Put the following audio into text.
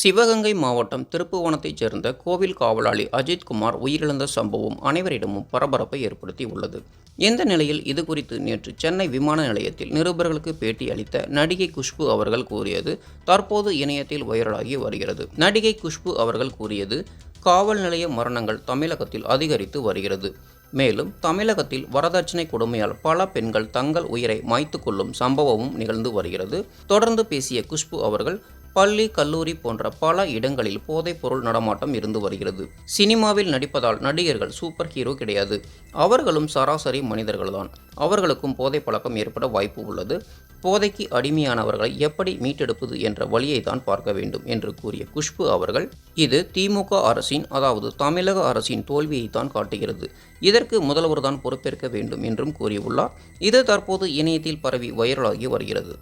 சிவகங்கை மாவட்டம் திருப்புவனத்தைச் சேர்ந்த கோவில் காவலாளி அஜித்குமார் உயிரிழந்த சம்பவம் அனைவரிடமும் பரபரப்பை ஏற்படுத்தி உள்ளது இந்த நிலையில் இது குறித்து நேற்று சென்னை விமான நிலையத்தில் நிருபர்களுக்கு பேட்டி அளித்த நடிகை குஷ்பு அவர்கள் கூறியது தற்போது இணையத்தில் வைரலாகி வருகிறது. நடிகை குஷ்பு அவர்கள் கூறியது காவல் நிலைய மரணங்கள் தமிழகத்தில் அதிகரித்து வருகிறது. மேலும் தமிழகத்தில் வரதட்சணை கொடுமையால் பல பெண்கள் தங்கள் உயிரை மாய்த்து கொள்ளும் சம்பவமும் நிகழ்ந்து வருகிறது. தொடர்ந்து பேசிய குஷ்பு அவர்கள் பள்ளி கல்லூரி போன்ற பல இடங்களில் போதைப்பொருள் நடமாட்டம் இருந்து வருகிறது. சினிமாவில் நடிப்பதால் நடிகர்கள் சூப்பர் ஹீரோ கிடையாது. அவர்களும் சராசரி மனிதர்கள்தான். அவர்களுக்கும் போதை பழக்கம் ஏற்பட வாய்ப்பு உள்ளது. போதைக்கு அடிமையானவர்களை எப்படி மீட்டெடுப்பது என்ற வழியை தான் பார்க்க வேண்டும் என்று கூறிய குஷ்பு அவர்கள் இது திமுக அரசின் அதாவது தமிழக அரசின் தோல்வியை தான் காட்டுகிறது. இதற்கு முதல்வர் தான் பொறுப்பேற்க வேண்டும் என்றும் கூறியுள்ளார். இது தற்போது இணையத்தில் பரவி வைரலாகி வருகிறது.